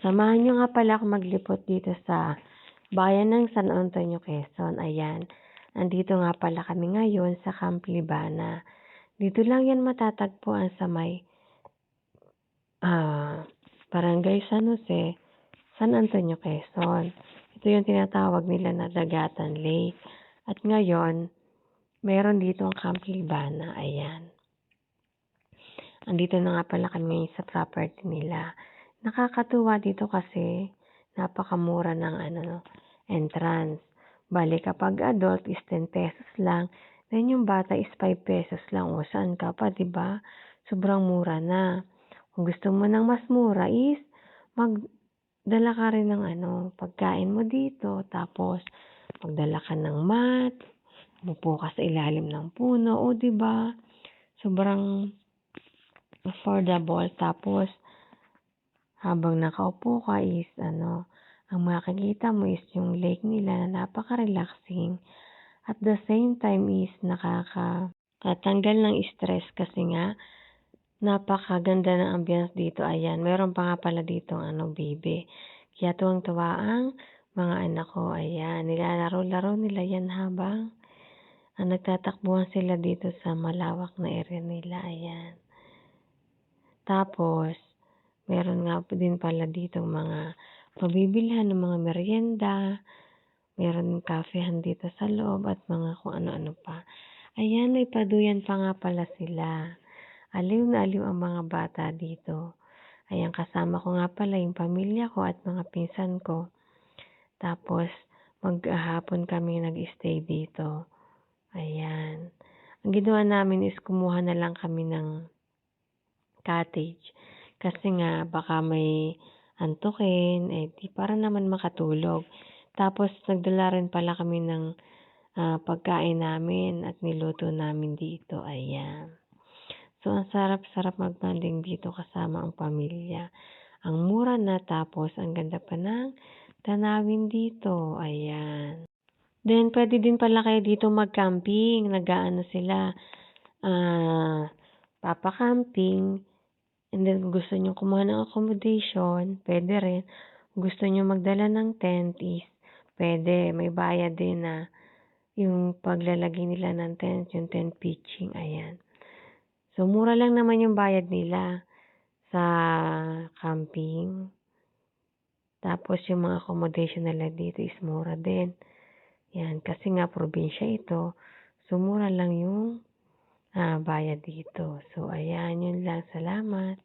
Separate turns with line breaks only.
Samahan niyo nga pala ako maglipot dito sa bayan ng San Antonio, Quezon. Ayan. Andito nga pala kami ngayon sa Camp Libana. Dito lang yan matatagpuan sa may ah, Barangay San Jose, San Antonio, Quezon. Ito yung tinatawag nila na Dagatan Lake. At ngayon, meron dito ang Camp Libana. Ayan. Andito na nga pala kami sa property nila. Nakakatuwa dito kasi napakamura ng ano entrance. Bali kapag adult is 10 pesos lang, then yung bata is 5 pesos lang. O saan ka pa, 'di ba? Sobrang mura na. Kung gusto mo ng mas mura is magdala ka rin ng ano, pagkain mo dito. Tapos magdala ka ng mat, umupo ka sa ilalim ng puno, o 'di ba? Sobrang affordable. Tapos habang nakaupo ka is ano, ang makikita mo is yung lake nila na napaka-relaxing. At the same time is nakakatanggal ng stress kasi nga napakaganda ng ambience dito. Ayan, meron pa nga pala dito ano, baby. Kaya tuwang-tuwa ang mga anak ko. Ayan, nilalaro-laro nila yan habang ah, nagtatakbuhan sila dito sa malawak na area nila. Ayan. Tapos, meron nga po din pala dito mga mabibilhan ng mga merienda. Meron kafehan dito sa loob at mga kung ano-ano pa. Ayan, may paduyan pa nga pala sila. Aliw na aliw ang mga bata dito. Ayan, kasama ko nga pala yung pamilya ko at mga pinsan ko. Tapos, maghapon kami nag-stay dito. Ayan. Ang ginawa namin is kumuha na lang kami ng cottage. Kasi nga, baka may antukin, eh di para naman makatulog. Tapos, nagdala rin pala kami ng uh, pagkain namin at niluto namin dito. Ayan. So, ang sarap-sarap magbanding dito kasama ang pamilya. Ang mura na tapos ang ganda pa ng tanawin dito. Ayan. Then, pwede din pala kayo dito mag-camping. Nagaano sila. Uh, papa-camping. And then, kung gusto nyo kumuha ng accommodation, pwede rin. Gusto nyo magdala ng tent is, pwede. May bayad din na yung paglalagay nila ng tent, yung tent pitching. Ayan. So, mura lang naman yung bayad nila sa camping. Tapos, yung mga accommodation nila dito is mura din. Yan, kasi nga probinsya ito. So, mura lang yung ah, bayad dito. So, ayan, yun lang. Salamat.